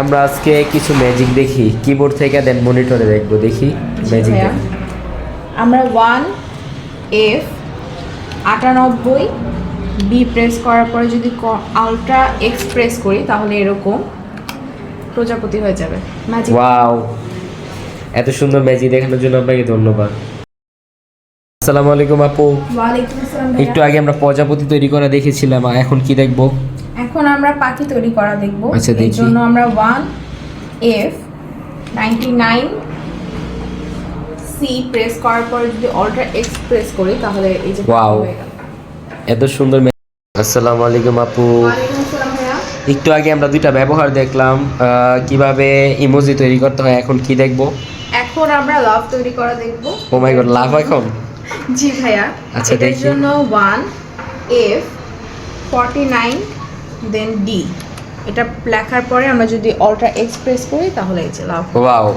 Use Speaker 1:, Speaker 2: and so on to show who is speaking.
Speaker 1: আমরা আজকে কিছু ম্যাজিক দেখি। কিবোর্ড থেকে দেন মনিটরে দেখব। দেখি ম্যাজিক
Speaker 2: আমরা ওয়ান এফ আটানব্বই বি প্রেস করার পরে যদি আলট্রা এক্স প্রেস করি তাহলে এরকম প্রজাপতি হয়ে যাবে। ম্যাজিক
Speaker 1: ওয়াও এত সুন্দর ম্যাজিক দেখানোর জন্য আপনাকে ধন্যবাদ। আসসালামু আলাইকুম আপু।
Speaker 2: ওয়ালাইকুম আসসালাম
Speaker 1: একটু আগে আমরা প্রজাপতি তৈরি করা দেখেছিলাম এখন কি দেখব?
Speaker 2: এখন আমরা পাখি তৈরি করা দেখব।
Speaker 1: আচ্ছা,
Speaker 2: এর
Speaker 1: দেখি।
Speaker 2: জন্য আমরা one F ninety nine C press করার পরে যদি অল্ট্রা এক্স প্রেস করি তাহলে এই যে পাখি হয়ে গেল।
Speaker 1: এত সুন্দর আসসালামু আলাইকুম আপু।
Speaker 2: ওয়ালাইকুম আসসালাম ভাইয়া।
Speaker 1: একটু আগে আমরা দুইটা ব্যবহার দেখলাম আহ, কীভাবে ইমোজি তৈরি করতে হয় এখন কি দেখব?
Speaker 2: এখন আমরা লাভ তৈরি করা দেখব।
Speaker 1: ও মাই গড লাভ এখন?
Speaker 2: জি ভাইয়া।
Speaker 1: আচ্ছা, দেখি।
Speaker 2: জন্য one F forty nine then D এটা লেখার পরে আমরা যদি অল্ট্রা এক্সপ্রেস করি, তাহলে এই যে লাভ
Speaker 1: ওয়াও